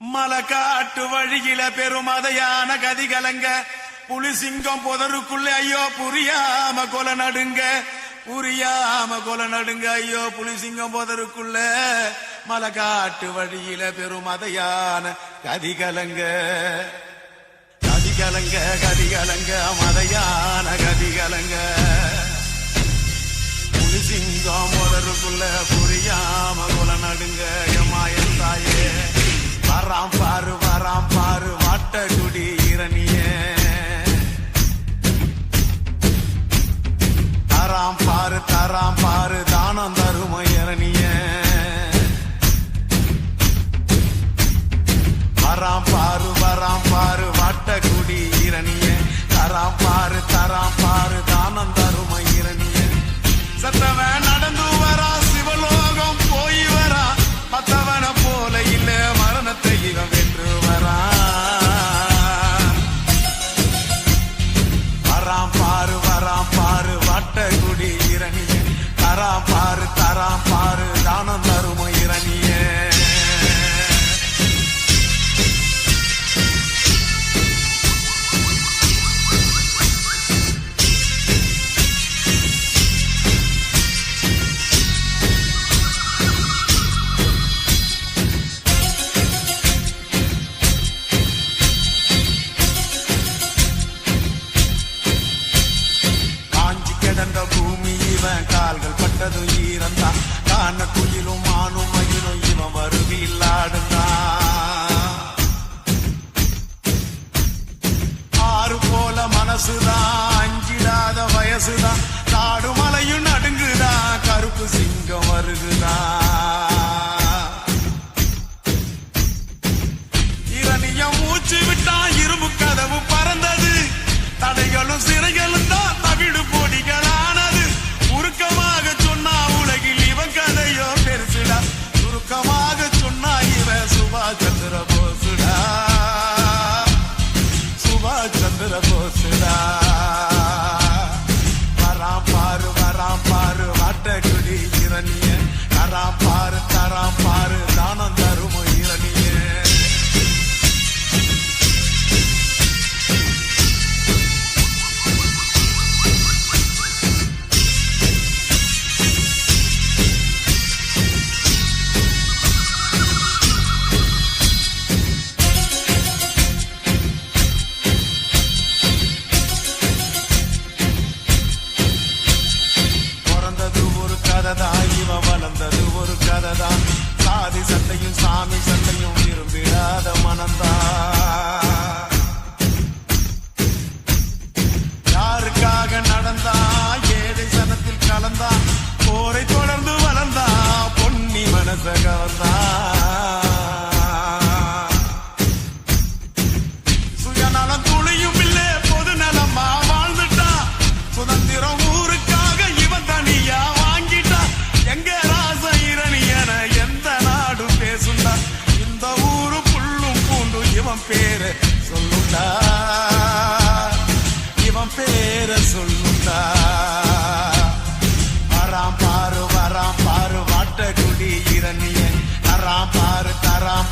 மலக்காட்டு வழியில பெருமதையான கதி கலங்க புலி சிங்கம் புதருக்குள்ள ஐயோ புரியாம கொல நடுங்க. புரியாம கொலை நடுங்க ஐயோ புலிசிங்கம் புதருக்குள்ள. மலக்காட்டு வழியில பெருமதையான கதி கலங்க கதி கலங்க கதி கலங்க மதையான கதி கலங்க புலி சிங்கம் புதருக்குள்ள புரிய para amparo இவன் கால்கள் பட்டதும் ஈரந்தான் காண குயிலும் மானும் மயிலும் சொல்லுண்டா இவன் பேர சொல்லுண்டா வராம் பாரு வராம் பாரு வாட்டகுடி இரணியன். தராம் பாரு தராம்